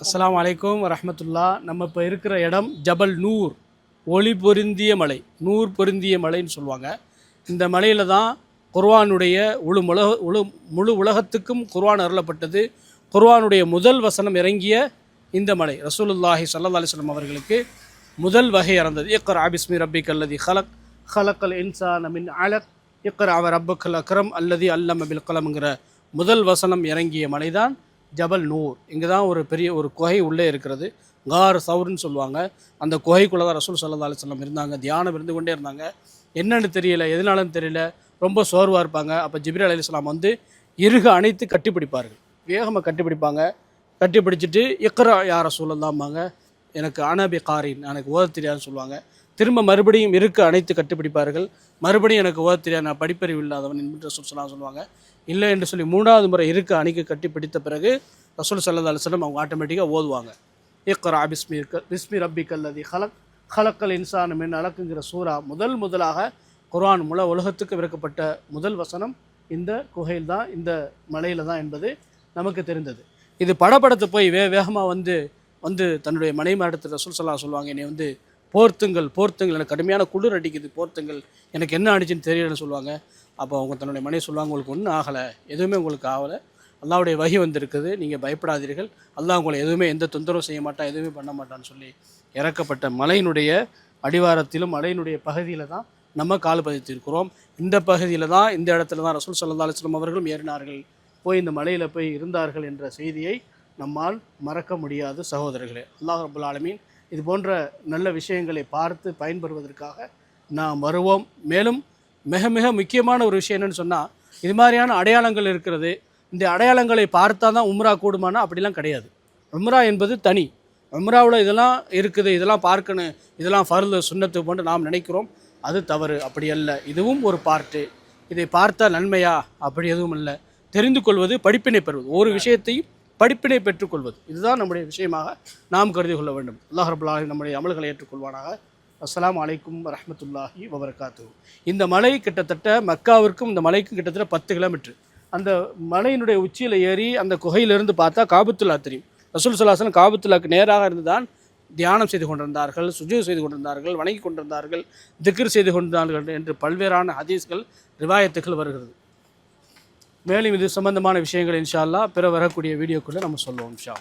அஸ்லாம் வலைக்கம் வரமத்துல்லா நம்ம இப்போ இருக்கிற இடம் ஜபல் நூர். ஒளி பொருந்திய மலை. நூர் பொருந்திய மலைன்னு சொல்லுவாங்க. இந்த மலையில் தான் குர்வானுடைய முழு உலக முழு முழு உலகத்துக்கும் குர்வான் அருளப்பட்டது. குர்வானுடைய முதல் வசனம் இறங்கிய இந்த மலை. ரசூலுல்லாஹி சல்லா அலிஸ்லாம் அவர்களுக்கு முதல் வகை இறந்தது இக்ரா ஆபிஸ்மி ரப்பிக் அல்லது ஹலக். ஹலக்கல் இன்சான் அமின் அலக். இக்ரா அவர் ரப்புக்கல் அக்ரம் அல்லதி அல்லம் அபில் கலம்ங்கிற முதல் வசனம் இறங்கிய மலைதான் ஜபல் நூர். இங்கே தான் ஒரு பெரிய ஒரு குகை உள்ளே இருக்கிறது. கார் சவுர்னு சொல்லுவாங்க. அந்த குகைக்குள்ளே தான் ரசூல் சல்லா அலிஸ்லாம் இருந்தாங்க. தியானம் இருந்து கொண்டே இருந்தாங்க. என்னென்னு தெரியல எதனாலன்னு தெரியல. ரொம்ப சோர்வாக இருப்பாங்க. அப்போ ஜிபிர் அலி இஸ்லாம் வந்து இறுக அணைத்து கட்டிப்பிடிப்பார்கள். வேகமாக கட்டிப்பிடிப்பாங்க. கட்டிப்பிடிச்சிட்டு இக்ரா யார சூழலாம்பாங்க எனக்கு அனபி காரின் எனக்கு ஓத தெரியாதுன்னு சொல்லுவாங்க. திரும்ப மறுபடியும் இருக்க அணைத்து கட்டுப்பிடிப்பார்கள். மறுபடியும் எனக்கு ஓத தெரியாது. நான் படிப்பறிவு இல்லாதவன் என்று ரசூல் சொல்லலாம் சொல்லுவாங்க. இல்லை என்று சொல்லி மூணாவது முறை இருக்க அணைக்கு கட்டி பிடித்த பிறகு ரசூல் சல்லா அலுவலம் அவங்க ஆட்டோமேட்டிக்காக ஓதுவாங்க. இக்கரா பிஸ்மி பிஸ்மி ரப்பி கல்லதி ஹலக் ஹலக்கல் இன்சான் மின் அலக்குங்கிற சூரா முதல் முதலாக குர்ஆன் மூல உலகத்துக்கு விறக்கப்பட்ட முதல் வசனம் இந்த குகையில் தான் இந்த மலையில் தான் என்பது நமக்கு தெரிந்தது. இது படப்படத்து போய் வே வேகமாக வந்து வந்து தன்னுடைய மனைவி மாடத்தில் ரசூல் சல்லா சொல்லுவாங்க. என்னை வந்து போர்த்துங்கள் போர்த்துங்கள் எனக்கு கடுமையான குளிர் அடிக்குது போர்த்துங்கள் எனக்கு என்ன அடிச்சுன்னு தெரியலன்னு சொல்லுவாங்க. அப்போ அவங்க தன்னுடைய மனைவி சொல்லுவாங்க உங்களுக்கு ஒன்றும் ஆகலை. எதுவுமே உங்களுக்கு ஆகலை. அல்லாவுடைய வகி வந்திருக்குது. நீங்கள் பயப்படாதீர்கள். அல்லாஹ் உங்களை எதுவுமே எந்த தொந்தரவும் செய்ய மாட்டான் எதுவுமே பண்ண மாட்டான்னு சொல்லி இறக்கப்பட்ட மலையினுடைய அடிவாரத்திலும் மலையினுடைய பகுதியில் தான் நம்ம கால் பதித்திருக்கிறோம் இந்த பகுதியில் தான் இந்த இடத்துல தான் ரசூல் சல்லா அலுவலம் அவர்களும் ஏறினார்கள். போய் இந்த மலையில் போய் இருந்தார்கள் என்ற செய்தியை நம்மால் மறக்க முடியாது சகோதரர்களே. அல்லாஹ் ரபுல் ஆலமீன் இது போன்ற நல்ல விஷயங்களை பார்த்து பயன்பெறுவதற்காக நாம் வருவோம். மேலும் மிக மிக முக்கியமான ஒரு விஷயம் என்னென்னு சொன்னால் இது மாதிரியான அடையாளங்கள் இருக்கிறது. இந்த அடையாளங்களை பார்த்தா தான் உம்ரா கூடுமானா? அப்படிலாம் கிடையாது. உம்ரா என்பது தனி. உம்ராவில் இதெல்லாம் இருக்குது இதெல்லாம் பார்க்கணும் இதெல்லாம் ஃபர்லு சுண்ணத்து போன்று நாம் நினைக்கிறோம். அது தவறு அப்படி அல்ல. இதுவும் ஒரு பார்ட்டு. இதை பார்த்தா நன்மையா? அப்படி எதுவும் இல்லை. தெரிந்து கொள்வது படிப்பினை பெறுவது. ஒரு விஷயத்தையும் படிப்பினை பெற்றுக்கொள்வது. இதுதான் நம்முடைய விஷயமாக நாம் கருதி கொள்ள வேண்டும். அல்லாஹ் ரபுல்லாஹி நம்முடைய அமல்களை ஏற்றுக்கொள்வானாக. அஸ்லாம் அலைக்கும் ரஹமத்துல்லாஹி வபரகாத்து இந்த மலை கிட்டத்தட்ட மக்காவிற்கும் இந்த மலைக்கும் கிட்டத்தட்ட பத்து கிலோமீட்டர் அந்த மலையினுடைய உச்சியில் ஏறி அந்த குகையிலிருந்து பார்த்தா காபத்துல்லா தெரியும். ரசூல் சுல்லாசன் காபத்துல்லாக்கு நேராக இருந்து தான் தியானம் செய்து கொண்டிருந்தார்கள் சுஜு செய்து கொண்டிருந்தார்கள் வணங்கி கொண்டிருந்தார்கள் திக்ர் செய்து கொண்டிருந்தார்கள் என்று பல்வேறான ஹதீஸ்கள் ரிவாயத்துகள் வருகிறது. மேலும் இது சம்பந்தமான விஷயங்கள் இன்ஷால்லா பிற வரக்கூடிய வீடியோக்குள்ளே நம்ம சொல்லுவோம் இன்ஷா